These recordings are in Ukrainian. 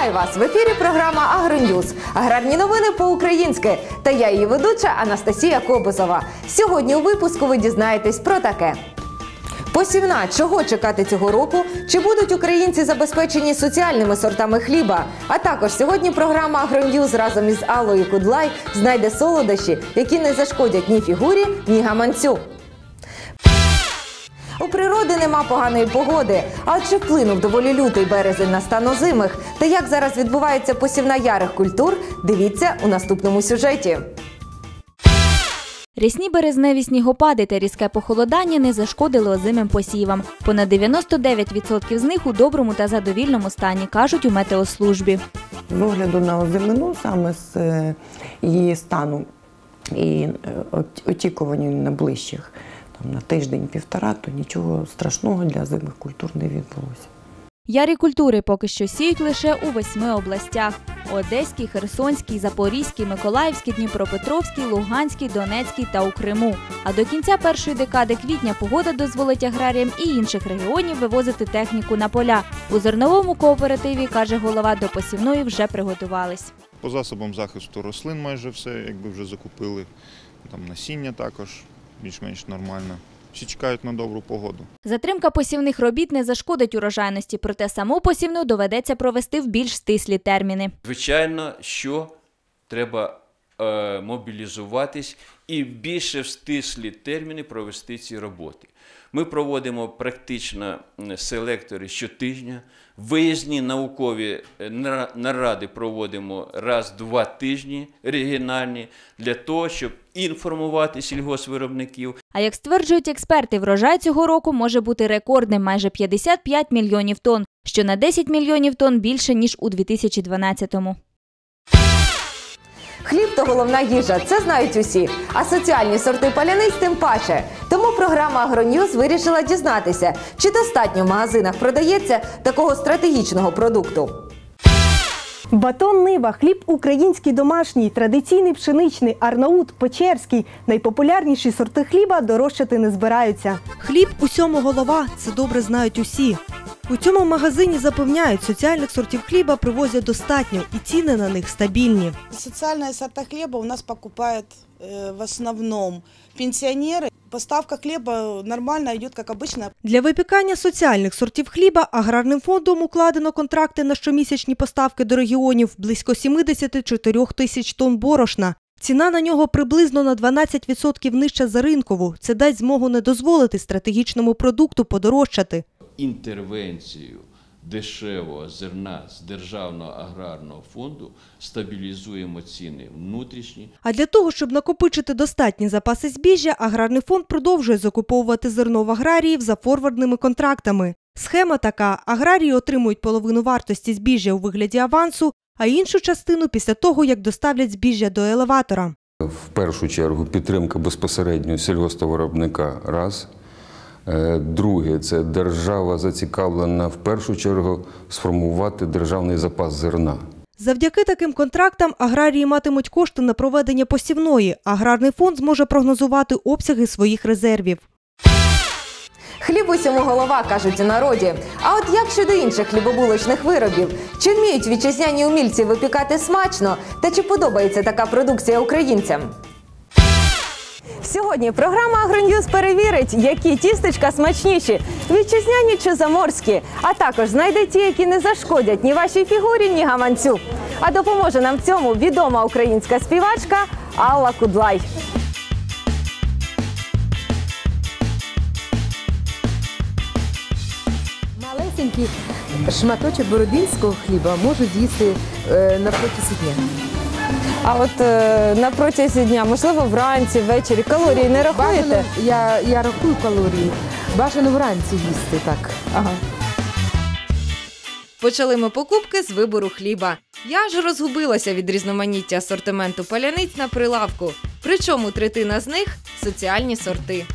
Вітаю вас в ефірі. Програма Агроньюз. Аграрні новини по-українськи. Та я її ведуча Анастасія Кобозова. Сьогодні у випуску ви дізнаєтесь про таке. Посівна, чого чекати цього року? Чи будуть українці забезпечені соціальними сортами хліба? А також сьогодні програма «Агроньюз» разом із Аллою Кудлай знайде солодощі, які не зашкодять ні фігурі, ні гаманцю. Природи нема поганої погоди. А чи вплинув доволі лютий березень на стан озимих? Та як зараз відбувається посівна ярих культур? Дивіться у наступному сюжеті. Рясні березневі снігопади та різке похолодання не зашкодили озимим посівам. Понад 99% з них у доброму та задовільному стані, кажуть у метеослужбі. З огляду на озимину, саме з е, її стану і е, от- очікуванню найближчих там, на тиждень-півтора, то нічого страшного для озимих культур не відбулося. Ярі культури поки що сіють лише у восьми областях: Одеській, Херсонській, Запорізькій, Миколаївській, Дніпропетровській, Луганській, Донецькій та у Криму. А до кінця першої декади квітня погода дозволить аграріям і інших регіонів вивозити техніку на поля. У зерновому кооперативі каже голова до посівної вже приготувались. По засобам захисту рослин майже все, якби вже закупили. Там насіння також більш-менш нормально. Всі чекають на добру погоду. Затримка посівних робіт не зашкодить урожайності, проте саму посівну доведеться провести в більш стислі терміни. Звичайно, що треба е, мобілізуватись і більше в стислі терміни провести ці роботи. Ми проводимо практично селектори щотижня, виїзні наукові е, наради проводимо раз-два тижні регіональні для того, щоб інформувати сільгоспвиробників, А як стверджують експерти, врожай цього року може бути рекордним майже 55 мільйонів тонн, що на 10 мільйонів тонн більше ніж у 2012-му. Хліб то головна їжа, це знають усі. А соціальні сорти паляниць тим паче. Тому програма «Агроньюз» вирішила дізнатися, чи достатньо в магазинах продається такого стратегічного продукту. Батон Нива, хліб український домашній, традиційний пшеничний, арнаут, печерський. Найпопулярніші сорти хліба дорожчати не збираються. Хліб усьому голова, це добре знають усі. У цьому магазині запевняють, соціальних сортів хліба привозять достатньо і ціни на них стабільні. Социальные сорта хлеба у нас покупают э, в основном пенсионеры. Поставка хлеба нормально идет, как обычно. Для випікання соціальних сортів хліба аграрним фондом укладено контракти на щомісячні поставки до регіонів близько 74 тисяч тонн борошна. Ціна на нього приблизно на 12% нижча за ринкову. Це дасть змогу не дозволити стратегічному продукту подорожчати. інтервенцію дешевого зерна з Державного аграрного фонду стабілізуємо ціни внутрішні. А для того, щоб накопичити достатні запаси збіжжя, аграрний фонд продовжує закуповувати зерно в аграріїв за форвардними контрактами. Схема така: аграрії отримують половину вартості збіжжя у вигляді авансу, а іншу частину після того, як доставлять збіжжя до елеватора. В першу чергу підтримка безпосередньо сільгоспвиробника раз. Е, Друге, це держава зацікавлена в першу чергу сформувати державний запас зерна. Завдяки таким контрактам аграрії матимуть кошти на проведення посівної. Аграрний фонд зможе прогнозувати обсяги своїх резервів. Хліб усьому голова, кажуть у народі. А от як щодо інших хлібобулочних виробів? Чи вміють вітчизняні умільці випікати смачно? Та чи подобається така продукція українцям? Сьогодні програма «Агроньюз» перевірить, які тістечка смачніші вітчизняні чи заморські, а також знайде ті, які не зашкодять ні вашій фігурі, ні гаманцю. А допоможе нам в цьому відома українська співачка Алла Кудлай. Малесенький шматочок бородинського хліба можуть їсти е, на протязі дня. А от е, на протязі дня, можливо, вранці, ввечері калорії не рахуєте? Бажано, я, я рахую калорії. Бажано вранці їсти так. Ага. Почали ми покупки з вибору хліба. Я ж розгубилася від різноманіття асортименту паляниць на прилавку. Причому третина з них соціальні сорти.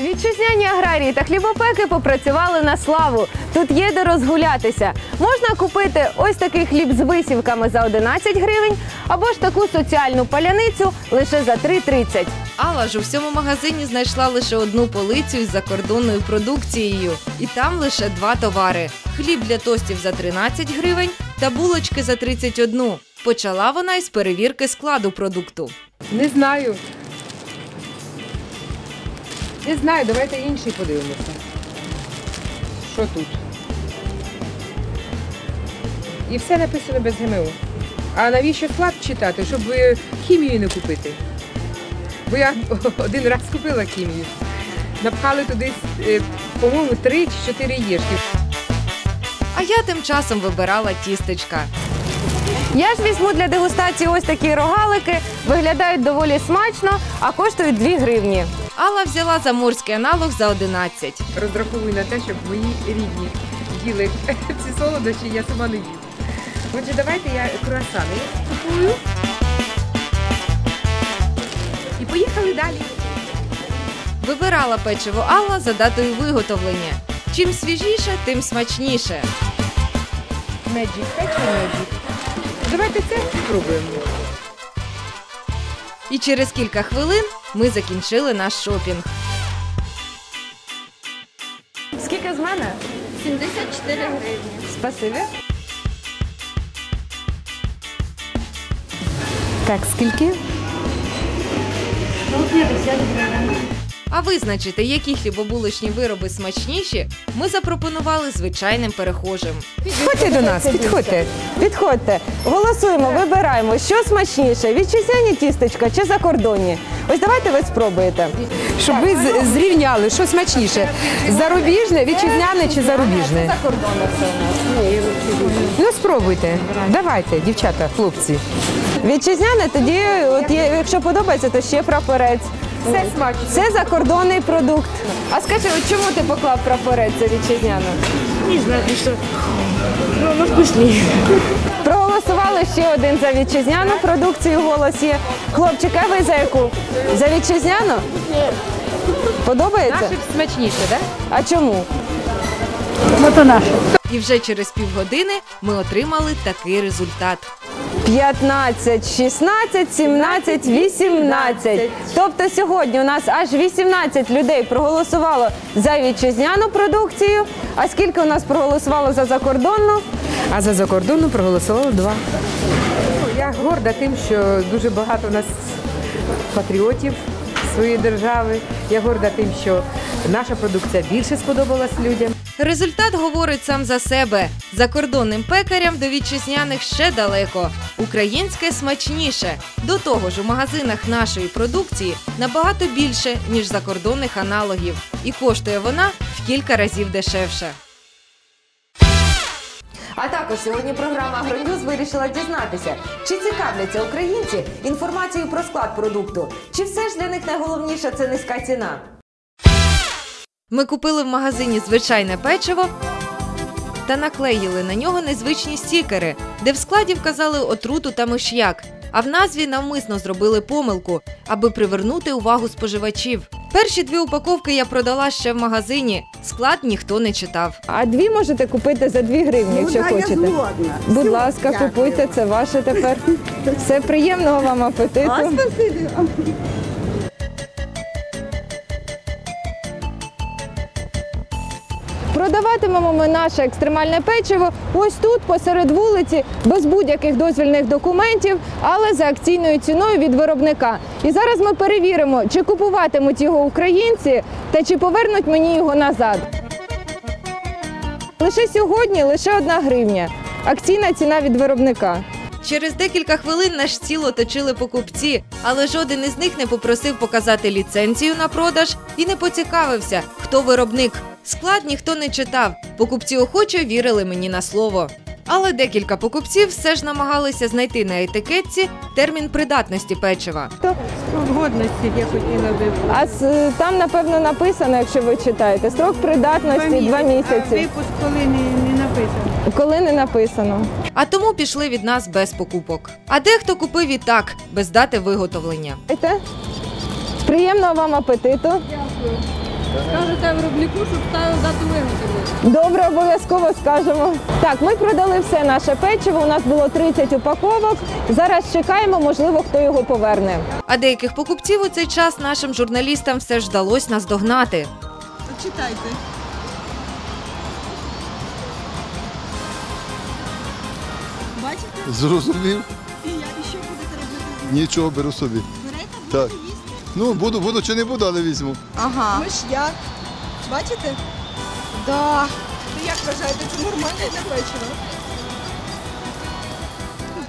Вітчизняні аграрії та хлібопеки попрацювали на славу. Тут є де розгулятися. Можна купити ось такий хліб з висівками за 11 гривень, або ж таку соціальну паляницю лише за 3,30. Алла ж у всьому магазині знайшла лише одну полицю із закордонною продукцією. І там лише два товари: хліб для тостів за 13 гривень та булочки за 31. Почала вона із перевірки складу продукту. Не знаю. Не знаю, давайте інший подивимося. Що тут? І все написано без ГМО. А навіщо склад читати, щоб хімію не купити? Бо я один раз купила хімію. Напхали туди, е, по-моєму, три чи чотири єшки. А я тим часом вибирала тістечка. Я ж візьму для дегустації ось такі рогалики. Виглядають доволі смачно, а коштують 2 гривні. Алла взяла заморський аналог за 11. Розраховую на те, щоб мої рідні їли ці солодощі, я сама не їм. Отже, давайте я круасани купую. І поїхали далі. Вибирала печиво Алла за датою виготовлення. Чим свіжіше, тим смачніше. Меджик, печиво меджик. Давайте це спробуємо. І через кілька хвилин ми закінчили наш шопінг. Скільки з мене? 74 гривні. Спасибі. Так, скільки? 150 гривень. А визначити, які хлібобулочні вироби смачніші, ми запропонували звичайним перехожим. Підходьте до нас, підходьте. Підходьте. Голосуємо, вибираємо, що смачніше, вітчизняні тістечка чи закордонні. Ось давайте ви спробуєте. Щоб ви зрівняли, що смачніше, зарубіжне, вітчизняне чи зарубіжне? Ну спробуйте. Давайте, дівчата, хлопці. Вітчизняне, тоді, от є, якщо подобається, то ще прапорець. Все смачно. Це закордонний продукт. А скажи, от чому ти поклав прапорець за вітчизняну? Не знаю, що. Ну, ну вкусні. Проголосували ще один за вітчизняну продукцію. Голос є. Хлопчик, а ви за яку? За вітчизняну? Подобається? Наші смачніше, так? А чому? І вже через півгодини ми отримали такий результат. 15, 16, 17, 18. Тобто сьогодні у нас аж 18 людей проголосувало за вітчизняну продукцію. А скільки у нас проголосувало за закордонну? А за закордонну проголосувало два. Я горда тим, що дуже багато у нас патріотів своєї держави. Я горда тим, що наша продукція більше сподобалась людям. Результат говорить сам за себе. Закордонним пекарям до вітчизняних ще далеко. Українське смачніше. До того ж, у магазинах нашої продукції набагато більше, ніж закордонних аналогів. І коштує вона в кілька разів дешевше. А також сьогодні програма «Агроньюз» вирішила дізнатися, чи цікавляться українці інформацією про склад продукту, чи все ж для них найголовніше це низька ціна. Ми купили в магазині звичайне печиво та наклеїли на нього незвичні стікери, де в складі вказали отруту та миш'як. А в назві навмисно зробили помилку, аби привернути увагу споживачів. Перші дві упаковки я продала ще в магазині. Склад ніхто не читав. А дві можете купити за 2 гривні, якщо хочете. Будь ласка, купуйте, це ваше тепер. Все приємного вам апетиту. Продаватимемо ми наше екстремальне печиво ось тут, посеред вулиці, без будь-яких дозвільних документів, але за акційною ціною від виробника. І зараз ми перевіримо, чи купуватимуть його українці та чи повернуть мені його назад. Лише сьогодні лише одна гривня. Акційна ціна від виробника. Через декілька хвилин наш стіл оточили покупці, але жоден із них не попросив показати ліцензію на продаж і не поцікавився, хто виробник. Склад ніхто не читав. Покупці охоче вірили мені на слово. Але декілька покупців все ж намагалися знайти на етикетці термін придатності печива. Годності я хотіла би. А с- там напевно написано, якщо ви читаєте, строк придатності два місяці. Випуск коли не, не написано. Коли не написано. А тому пішли від нас без покупок. А дехто купив і так, без дати виготовлення. Знаєте? Приємного вам апетиту. Скажете виробнику, щоб ставив дату виготовлення. Добре, обов'язково скажемо. Так, ми продали все наше печиво. У нас було 30 упаковок. Зараз чекаємо, можливо, хто його поверне. А деяких покупців у цей час нашим журналістам все ж вдалося наздогнати. Читайте. Бачите? Зрозумів. І я і що будете робити? Нічого беру собі. Берете, Так. Ну, буду, буду чи не буду, але візьму. Ага. Ми ж як? Бачите? Да. Ви як вважаєте, це нормально для вечора?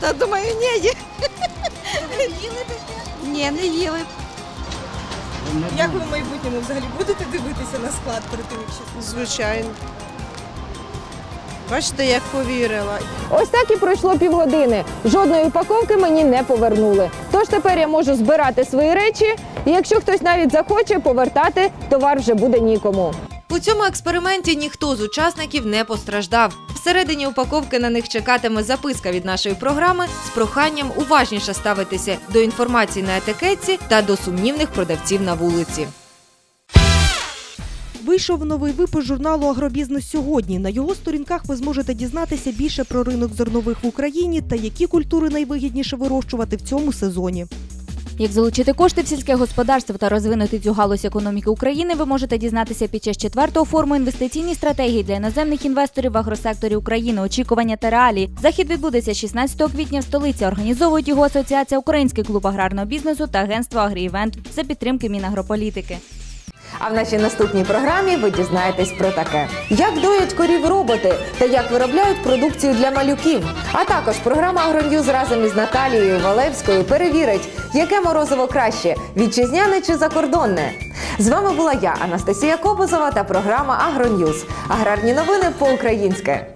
Та думаю, ні. Ви їли таке? Ні, не їли. Як ви в майбутньому взагалі будете дивитися на склад тим, Звичайно. Бачите, як повірила. Ось так і пройшло півгодини. Жодної упаковки мені не повернули. Тож тепер я можу збирати свої речі, і якщо хтось навіть захоче повертати, товар вже буде нікому. У цьому експерименті ніхто з учасників не постраждав. Всередині упаковки на них чекатиме записка від нашої програми з проханням уважніше ставитися до інформації на етикетці та до сумнівних продавців на вулиці. Вийшов новий випуск журналу Агробізнес сьогодні. На його сторінках ви зможете дізнатися більше про ринок зернових в Україні та які культури найвигідніше вирощувати в цьому сезоні. Як залучити кошти в сільське господарство та розвинути цю галузь економіки України, ви можете дізнатися під час четвертого форуму інвестиційні стратегії для іноземних інвесторів в агросекторі України. Очікування та реалії. Захід відбудеться 16 квітня в столиці. Організовують його Асоціація Український клуб аграрного бізнесу та агентство Агріівент за підтримки Мінагрополітики. А в нашій наступній програмі ви дізнаєтесь про таке: як доять корів роботи та як виробляють продукцію для малюків. А також програма «Агроньюз» разом із Наталією Валевською перевірить, яке морозиво краще вітчизняне чи закордонне. З вами була я, Анастасія Кобозова, та програма «Агроньюз». Аграрні новини по-українськи.